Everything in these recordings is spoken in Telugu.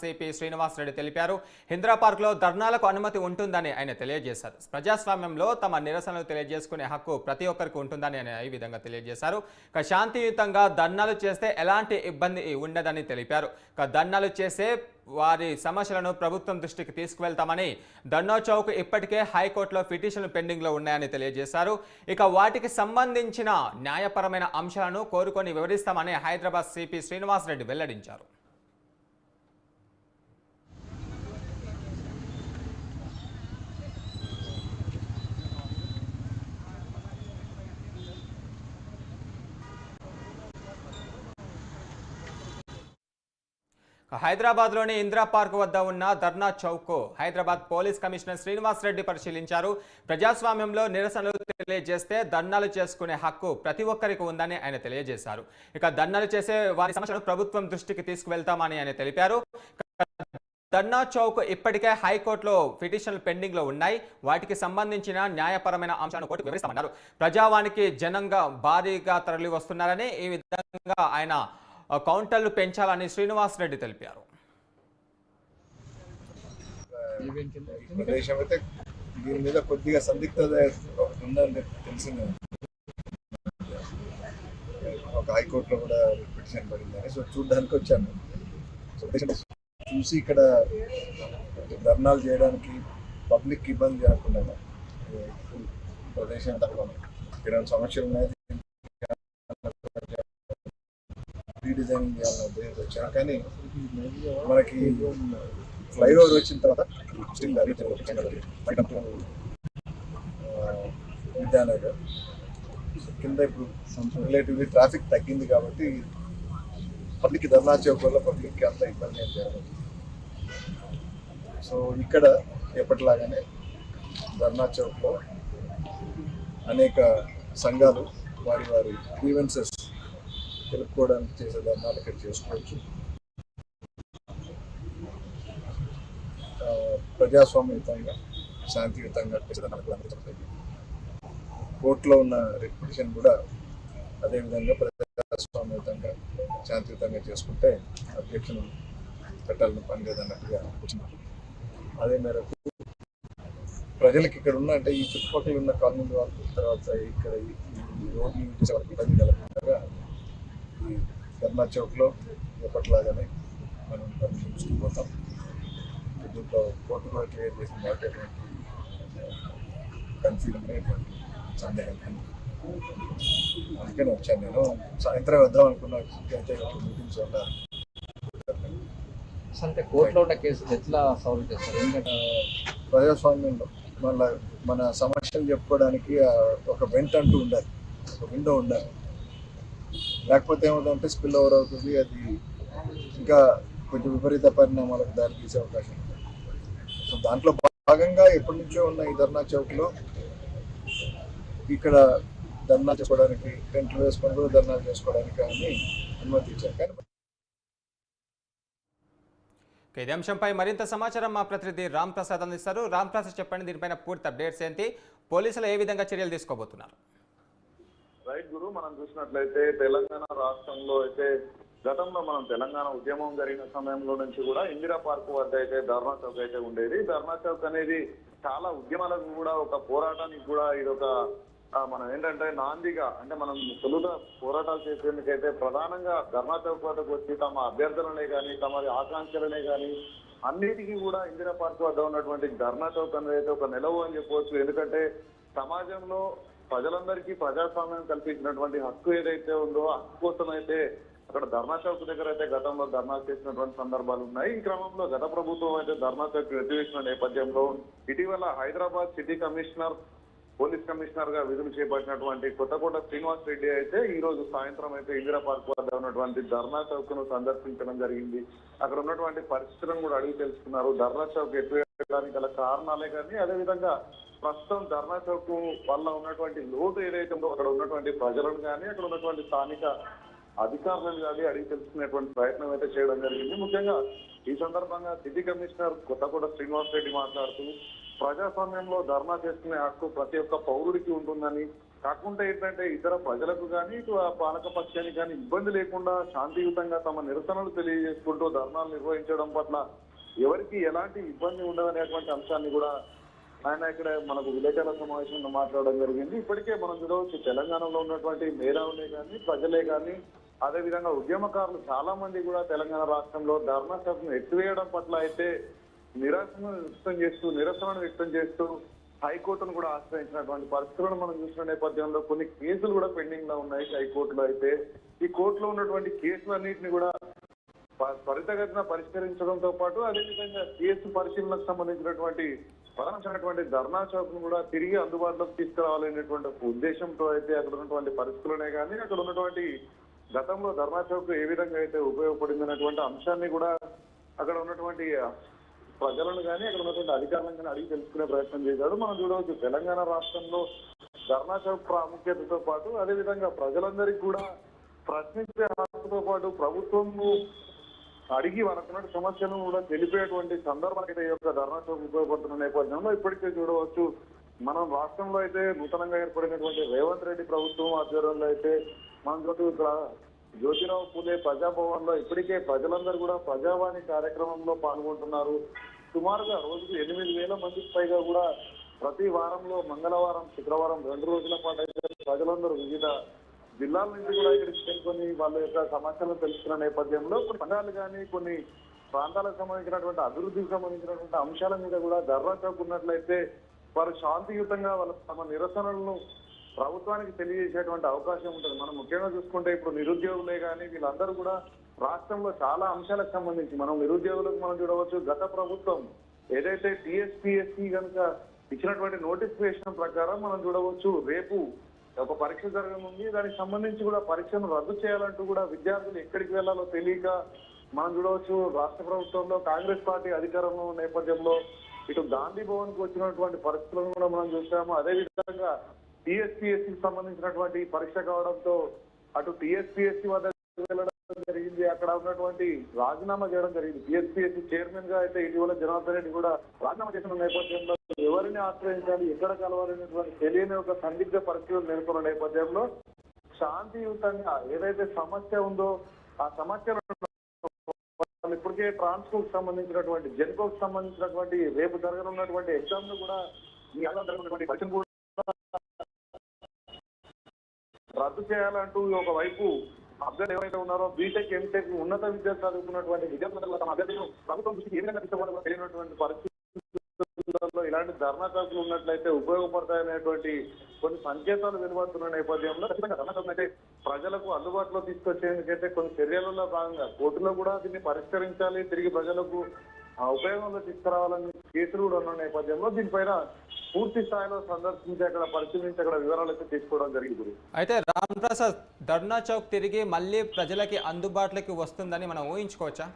సిపి శ్రీనివాస్ రెడ్డి తెలిపారు. ఇందిరా పార్క్లో ధర్నాలకు అనుమతి ఉంటుందని ఆయన తెలియజేశారు. ప్రజాస్వామ్యంలో తమ నిరసనలు తెలియజేసుకునే హక్కు ప్రతి ఒక్కరికి ఉంటుందని ఆయన ఈ విధంగా తెలియజేశారు. ఇక శాంతియుతంగా ధర్నాలు చేస్తే ఎలాంటి ఇబ్బంది ఉండదని తెలిపారు. ఇక ధర్నాలు చేసే వారి సమస్యలను ప్రభుత్వం దృష్టికి తీసుకువెళ్తామని ధర్నా చౌక్ ఇప్పటికే హైకోర్టులో పిటిషన్లు పెండింగ్లో ఉన్నాయని తెలియజేశారు. ఇక వాటికి సంబంధించిన న్యాయపరమైన అంశాలను కోరుకొని వివరిస్తామని హైదరాబాద్ సిపి శ్రీనివాస్ రెడ్డి వెల్లడించారు. హైదరాబాద్లోని ఇందిరా పార్క్ వద్ద ఉన్న ధర్నా చౌక్ హైదరాబాద్ పోలీస్ కమిషనర్ శ్రీనివాస్ రెడ్డి పరిశీలించారు. ప్రజాస్వామ్యంలో నిరసనలు తెలియజేస్తే ధర్నాలు చేసుకునే హక్కు ప్రతి ఒక్కరికి ఉందని ఆయన తెలియజేశారు. ఇక ధర్నాలు చేసే వారి సమస్యను ప్రభుత్వం దృష్టికి తీసుకువెళ్తామని ఆయన తెలిపారు. ధర్నా చౌక్ ఇప్పటికే హైకోర్టులో పిటిషన్లు పెండింగ్లో ఉన్నాయి. వాటికి సంబంధించిన న్యాయపరమైన అంశాలను కోర్టు వివరిస్తామన్నారు. ప్రజావానికి జనంగా భారీగా తరలి వస్తున్నారని ఈ విధంగా ఆయన కౌంటర్లు పెంచాలని శ్రీనివాస్ రెడ్డి తెలిపారు. ప్రదేశం అయితే దీని మీద కొద్దిగా సందిగ్ధత ఉందని తెలిసింది. ఒక హైకోర్టులో కూడా పిటిషన్ పడిందని. సో చూడడానికి వచ్చాను. చూసి ఇక్కడ ధర్నాలు చేయడానికి పబ్లిక్ ఇబ్బంది చేయకుండా ప్రదేశం తక్కువ ఇక్కడ సమస్యలు ఉన్నాయి రీడిజైనింగ్ చేయాలనే ఉద్దేశంతో వచ్చాను. కానీ మనకి ఫ్లైఓవర్ వచ్చిన తర్వాత స్టిల్ బయట విద్యానగర్. కింద ఇప్పుడు రిలేటివ్లీ ట్రాఫిక్ తగ్గింది కాబట్టి పబ్లిక్ ధర్నా చౌక్ వల్ల పబ్లిక్కి అంత ఇబ్బంది ఏం జరగదు. సో ఇక్కడ ఎప్పటిలాగానే ధర్నా చౌక్లో అనేక సంఘాలు వారి వారి గ్రీవెన్సెస్ తెలుపుకోవడానికి చేసే ధర్నాలు ఇక్కడ చేసుకోవచ్చు. ప్రజాస్వామ్యయుతంగా శాంతియుతంగా చేసే ధర్నాలు కోర్టులో ఉన్న రిపిటిషన్ కూడా అదేవిధంగా ప్రజాస్వామ్యయుతంగా శాంతియుతంగా చేసుకుంటే అధ్యక్షులు పెట్టాలని పని లేదన్నట్టుగా వచ్చినారు అదే మేరకు ప్రజలకు ఇక్కడ ఉన్న అంటే ఈ చుట్టుపక్కల ఉన్న కాలనీ వాళ్ళకి తర్వాత ఇక్కడ ఈ- రోడ్ని చేసే ఇబ్బంది కలగకుండా ఈ ధర్నా చౌక్లో ఎప్పటిలాగానే మనం పర్మిషన్ తీసుకుపోతాం దీంట్లో కోర్టు కూడా క్లియర్ చేసిన వాటి ఎటువంటి కన్ఫ్యూజన్ ఎటువంటి సందేహం లేదు. అందుకని వచ్చాను నేను. సాయంత్రం వద్దాం అనుకున్నా మీటింగ్స్ వల్ల అంటే కోర్టులో ఉన్న కేసు ఎట్లా సాల్వ్ చేస్తారు? ఎందుకంటే ప్రజాస్వామ్యంలో మళ్ళా మన సమస్యలు చెప్పుకోవడానికి ఒక వెంట అంటూ ఉండాలి. ఒక విండో ఉండాలి. లేకపోతే ఏమవుతుందంటే స్పిల్ ఓవర్ అవుతుంది అది ఇంకా కొంచెం విపరీత పరిణామాలకు దారి తీసే అవకాశం ఉంది. సో దాంట్లో భాగంగా ఎప్పటి నుంచో ఉన్న ఈ ధర్నా చౌక్లో ఇక్కడ ధర్నా చేసుకోవడానికి టెంట్లు వేసుకొని కూడా ధర్నాలు చేసుకోవడానికి అని అనుమతి ఇచ్చారు. కానీ ఇదే అంశంపై మరింత సమాచారం మా ప్రతినిధి రామ్ ప్రసాద్ అందిస్తారు. రామ్ ప్రసాద్ చెప్పండి దీనిపైన పూర్తి అప్డేట్స్ ఏంటి? పోలీసులు ఏ విధంగా చర్యలు తీసుకోబోతున్నారు? రైట్ గురు మనం చూసినట్లయితే తెలంగాణ రాష్ట్రంలో అయితే గతంలో మనం తెలంగాణ ఉద్యమం జరిగిన సమయంలో నుంచి కూడా ఇందిరా పార్క్ వద్ద అయితే ధర్నా చౌక్ అయితే ఉండేది. ధర్నా చౌక్ అనేది చాలా ఉద్యమాలకు కూడా ఒక పోరాటానికి కూడా ఇది ఒక మనం ఏంటంటే నాందిగా అంటే మనం తొలుత పోరాటాలు చేసేందుకైతే ప్రధానంగా ధర్నా చౌక్ వద్దకు వచ్చి తమ అభ్యర్థనలే కానీ తమ ఆకాంక్షలనే కానీ అన్నిటికీ కూడా ఇందిరా పార్క్ వద్ద ఉన్నటువంటి ధర్నా చౌక్ అనేది అయితే ఒక నిలవు అని చెప్పవచ్చు ఎందుకంటే సమాజంలో ప్రజలందరికీ ప్రజాస్వామ్యం కల్పించినటువంటి హక్కు ఏదైతే ఉందో హక్కు కోసం అయితే అక్కడ ధర్నా చౌక్ దగ్గర అయితే గతంలో ధర్నా చేసినటువంటి సందర్భాలు ఉన్నాయి. ఈ క్రమంలో గత ప్రభుత్వం అయితే ధర్నా చౌక్ ఎత్తివేసిన నేపథ్యంలో ఇటీవల హైదరాబాద్ సిటీ కమిషనర్ పోలీస్ కమిషనర్గా విధులు చేపట్టినటువంటి కొత్తకోట శ్రీనివాస్ రెడ్డి అయితే ఈ రోజు సాయంత్రం అయితే ఇందిరా పార్క్ వద్ద ఉన్నటువంటి ధర్నా చౌక్ను సందర్శించడం జరిగింది. అక్కడ ఉన్నటువంటి పరిస్థితులను కూడా అడిగి తెలుసుకున్నారు. ధర్నా చౌక్ ఎత్తివేయడానికి గల కారణాలే కానీ అదేవిధంగా ప్రస్తుతం ధర్నా చౌక్ వల్ల ఉన్నటువంటి లోటు ఏదైతే ఉందో అక్కడ ఉన్నటువంటి ప్రజలను కానీ అక్కడ ఉన్నటువంటి స్థానిక అధికారులను కానీ అడిగి తెలుసుకునేటువంటి ప్రయత్నం అయితే చేయడం జరిగింది. ముఖ్యంగా ఈ సందర్భంగా సిటీ కమిషనర్ కొత్తగూడ శ్రీనివాస్ రెడ్డి మాట్లాడుతూ ప్రజాస్వామ్యంలో ధర్నా చేసుకునే హక్కు ప్రతి ఒక్క పౌరుడికి ఉంటుందని కాకుండా ఏంటంటే ఇతర ప్రజలకు కానీ ఇటు ఆ పాలక పక్షానికి కానీ ఇబ్బంది లేకుండా శాంతియుతంగా తమ నిరసనలు తెలియజేసుకుంటూ ధర్నాలు నిర్వహించడం పట్ల ఎవరికి ఎలాంటి ఇబ్బంది ఉండదనేటువంటి అంశాన్ని కూడా ఆయన ఇక్కడ మనకు విలేకరుల సమావేశంలో మాట్లాడడం జరిగింది. ఇప్పటికే మనం చూడవచ్చు తెలంగాణలో ఉన్నటువంటి మేధావులే కానీ ప్రజలే కానీ అదేవిధంగా ఉద్యమకారులు చాలా మంది కూడా తెలంగాణ రాష్ట్రంలో ధర్నా సభను ఎత్తివేయడం పట్ల అయితే నిరసన వ్యక్తం చేస్తూ నిరసనను వ్యక్తం చేస్తూ హైకోర్టును కూడా ఆశ్రయించినటువంటి పరిస్థితులను మనం చూసిన నేపథ్యంలో కొన్ని కేసులు కూడా పెండింగ్లో ఉన్నాయి హైకోర్టులో అయితే. ఈ కోర్టులో ఉన్నటువంటి కేసులన్నింటినీ కూడా త్వరితగతిన పరిష్కరించడంతో పాటు అదేవిధంగా కేసు పరిశీలనకు సంబంధించినటువంటి ప్రధానమైనటువంటి ధర్నా చౌక్ను కూడా తిరిగి అందుబాటులోకి తీసుకురావాలనేటువంటి ఉద్దేశంతో అయితే అక్కడ ఉన్నటువంటి పరిస్థితులనే కానీ అక్కడ ఉన్నటువంటి గతంలో ధర్నా చౌక్ ఏ విధంగా అయితే ఉపయోగపడింది అనేటువంటి అంశాన్ని కూడా అక్కడ ఉన్నటువంటి ప్రజలను కానీ అక్కడ ఉన్నటువంటి అధికారులను కానీ అడిగి తెలుసుకునే ప్రయత్నం చేశారు మనం చూడవచ్చు తెలంగాణ రాష్ట్రంలో ధర్నా చౌక్ ప్రాముఖ్యతతో పాటు అదేవిధంగా ప్రజలందరికీ కూడా ప్రశ్నించే హక్కుతో పాటు ప్రభుత్వము అడిగి మనకున్న సమస్యలను కూడా తెలిపేటువంటి సందర్భానికి అయితే ఈ యొక్క ధర్నా చౌక్ ఉపయోగపడుతున్న నేపథ్యంలో ఇప్పటికే చూడవచ్చు. మనం రాష్ట్రంలో అయితే నూతనంగా ఏర్పడినటువంటి రేవంత్ రెడ్డి ప్రభుత్వం ఆధ్వర్యంలో అయితే మనం చూడవచ్చు ఇక్కడ జ్యోతిరావు పూలే ప్రజాభవన్లో ఇప్పటికే ప్రజలందరూ కూడా ప్రజావాణి కార్యక్రమంలో పాల్గొంటున్నారు. సుమారుగా రోజుకు ఎనిమిది వేల మందికి పైగా కూడా ప్రతి వారంలో మంగళవారం శుక్రవారం రెండు రోజుల పాటు అయితే ప్రజలందరూ వివిధ జిల్లాల నుంచి కూడా ఇక్కడికి చేరుకొని వాళ్ళ యొక్క సమస్యలను తెలుసుకున్న నేపథ్యంలో పండాలు కానీ కొన్ని ప్రాంతాలకు సంబంధించినటువంటి అభివృద్ధికి సంబంధించినటువంటి అంశాల మీద కూడా ధర్నా చౌక్ వారు శాంతియుతంగా వాళ్ళ తమ నిరసనలను ప్రభుత్వానికి తెలియజేసేటువంటి అవకాశం ఉంటుంది. మనం ముఖ్యంగా చూసుకుంటే ఇప్పుడు నిరుద్యోగులే కానీ వీళ్ళందరూ కూడా రాష్ట్రంలో చాలా అంశాలకు సంబంధించి మనం నిరుద్యోగులకు మనం చూడవచ్చు. గత ప్రభుత్వం ఏదైతే టీఎస్పీఎస్సీ కనుక ఇచ్చినటువంటి నోటిఫికేషన్ ప్రకారం మనం చూడవచ్చు రేపు ఒక పరీక్ష జరగనుంది దానికి సంబంధించి కూడా పరీక్షను రద్దు చేయాలంటూ కూడా విద్యార్థులు ఎక్కడికి వెళ్ళాలో తెలియక మనం చూడవచ్చు రాష్ట్ర ప్రభుత్వంలో కాంగ్రెస్ పార్టీ అధికారంలో నేపథ్యంలో ఇటు గాంధీ భవన్కు వచ్చినటువంటి పరిస్థితులను కూడా మనం చూసాము అదే విధంగా సంబంధించినటువంటి పరీక్ష కావడంతో అటు టిఎస్పిఎస్సి వద్ద వెళ్ళడం జరిగింది. అక్కడ ఉన్నటువంటి రాజీనామా చేయడం జరిగింది. టిఎస్పిఎస్సి చైర్మన్గా అయితే ఇటీవల జనార్దన్ రెడ్డి కూడా రాజీనామా చేసిన నేపథ్యంలో ఎవరిని ఆశ్రయించాలి ఎక్కడ కలవాలనేటువంటి తెలియని ఒక సందిగ్ధ పరిస్థితులు నెలకొన్న నేపథ్యంలో శాంతియుతంగా ఏదైతే సమస్య ఉందో ఆ సమస్యను వాళ్ళు ఇప్పటికే ట్రాన్స్కోకు సంబంధించినటువంటి జెన్కోకు సంబంధించినటువంటి రేపు జరగనున్నటువంటి ఎగ్జామ్ను కూడా రద్దు చేయాలంటూ ఒక వైపు అభ్యర్థులు ఎవరైతే ఉన్నారో బీటెక్ ఎంటెక్ ఉన్నత విద్య చదువుకున్నటువంటి విద్యార్థులు తమ అభ్యర్థులు ప్రభుత్వం దృష్టికి ఏ విధంగా తీసుకోవాలో కూడా జిల్లాల్లో ఇలాంటి ధర్నా చౌకులు ఉన్నట్లయితే ఉపయోగపడతాయనేటువంటి కొన్ని సంకేతాలు వెలువడుతున్న నేపథ్యంలో ఖచ్చితంగా ధర్నా అయితే ప్రజలకు అందుబాటులో తీసుకొచ్చేందుకైతే కొన్ని చర్యలలో భాగంగా కోర్టులో కూడా దీన్ని పరిష్కరించాలి తిరిగి ప్రజలకు ఆ ఉపయోగంలో తీసుకురావాలని కేసులు కూడా ఉన్న నేపథ్యంలో దీనిపైన పూర్తి స్థాయిలో సందర్శించి అక్కడ పరిశీలించి అక్కడ వివరాలు అయితే తీసుకోవడం జరిగింది. అయితే రామ్ ప్రసాద్ ధర్నా చౌక్ తిరిగి మళ్ళీ ప్రజలకి అందుబాటులోకి వస్తుందని మనం ఊహించుకోవచ్చా?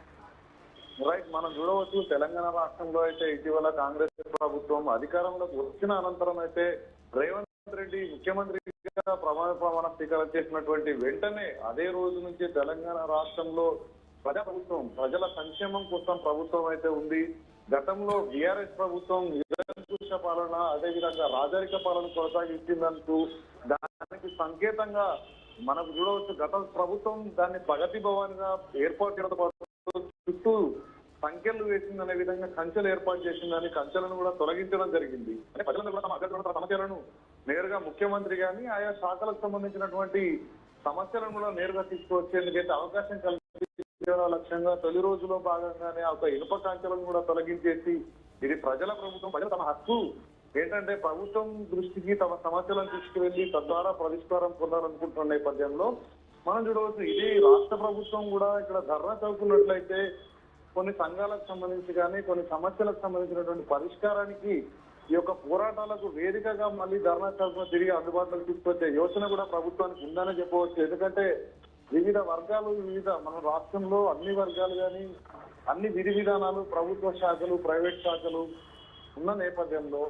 రైట్ మనం చూడవచ్చు తెలంగాణ రాష్ట్రంలో అయితే ఇటీవల కాంగ్రెస్ ప్రభుత్వం అధికారంలోకి వచ్చిన అనంతరం అయితే రేవంత్ రెడ్డి ముఖ్యమంత్రిగా ప్రమాణ ప్రమాణ స్వీకారం చేసినటువంటి వెంటనే అదే రోజు నుంచి తెలంగాణ రాష్ట్రంలో ప్రజా ప్రభుత్వం ప్రజల సంక్షేమం కోసం ప్రభుత్వం అయితే ఉంది. గతంలో బీఆర్ఎస్ ప్రభుత్వం నిరంకుశ పాలన అదేవిధంగా రాజరిక పాలన కొనసాగించిందంటూ దానికి సంకేతంగా మనకు చూడవచ్చు గత ప్రభుత్వం దాన్ని ప్రగతి భవన్గా ఏర్పాటు చేయడంతో చుట్టూ సంఖ్యలు వేసింది అనే విధంగా కంచెలు ఏర్పాటు చేసిందని కంచెలను కూడా తొలగించడం జరిగింది. అంటే ప్రజలందరూ కూడా తమ అభ్యర్థుల సమస్యలను నేరుగా ముఖ్యమంత్రి గాని ఆయా శాఖలకు సంబంధించినటువంటి సమస్యలను కూడా నేరుగా తీసుకువచ్చేందుకైతే అవకాశం కల్పించడం లక్ష్యంగా తొలి రోజులో భాగంగానే ఒక ఇనుప కంచెలను కూడా తొలగించేసి ఇది ప్రజల ప్రభుత్వం ప్రజలు తమ హక్కు. ఏంటంటే ప్రభుత్వం దృష్టికి తమ సమస్యలను తీసుకువెళ్ళి తద్వారా పరిష్కారం పొందాలనుకుంటున్న నేపథ్యంలో మనం చూడవచ్చు ఇది రాష్ట్ర ప్రభుత్వం కూడా ఇక్కడ ధర్నా చౌకున్నట్లయితే కొన్ని సంఘాలకు సంబంధించి కానీ కొన్ని సమస్యలకు సంబంధించినటువంటి పరిష్కారానికి ఈ యొక్క పోరాటాలకు వేదికగా మళ్ళీ ధర్నా చౌక్ తిరిగి అందుబాటులోకి తీసుకొచ్చే యోచన కూడా ప్రభుత్వానికి ఉందని చెప్పవచ్చు. ఎందుకంటే వివిధ వర్గాలు వివిధ మన రాష్ట్రంలో అన్ని వర్గాలు కానీ అన్ని విధి విధానాలు ప్రభుత్వ శాఖలు ప్రైవేట్ శాఖలు ఉన్న నేపథ్యంలో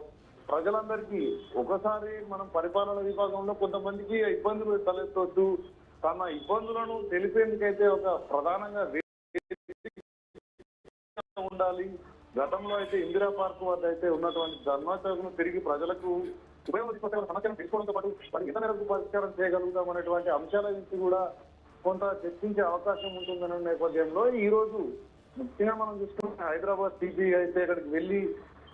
ప్రజలందరికీ ఒకసారి మనం పరిపాలన విభాగంలో కొంతమందికి ఇబ్బందులు తలెత్తవచ్చు తమ ఇబ్బందులను తెలిపేందుకైతే ఒక ప్రధానంగా ఉండాలి. గతంలో అయితే ఇందిరా పార్క్ వద్ద అయితే ఉన్నటువంటి ధర్మాచరణను తిరిగి ప్రజలకు ఉపయోగం సమస్యను తీసుకోవడంతో పాటు వాటికి ఎంత మేరకు పరిష్కారం చేయగలుగుతాం అనేటువంటి అంశాల గురించి కూడా కొంత చర్చించే అవకాశం ఉంటుందనే నేపథ్యంలో ఈ రోజు ముఖ్యంగా మనం చూసుకుంటే హైదరాబాద్ సిపి అయితే ఇక్కడికి వెళ్ళి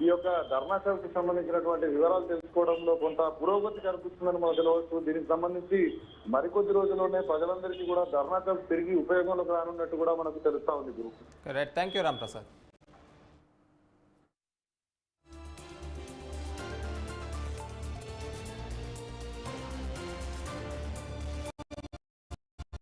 ఈ యొక్క ధర్నా చౌక్ సంబంధించినటువంటి వివరాలు తెలుసుకోవడంలో కొంత పురోగతి కనిపిస్తుందని మనం తెలవచ్చు. దీనికి సంబంధించి మరికొద్ది రోజుల్లోనే ప్రజలందరికీ కూడా ధర్నా చౌక్ తిరిగి ఉపయోగంలోకి రానున్నట్టు కూడా మనకు తెలుస్తా ఉంది గురు. Thank you Ram Prasad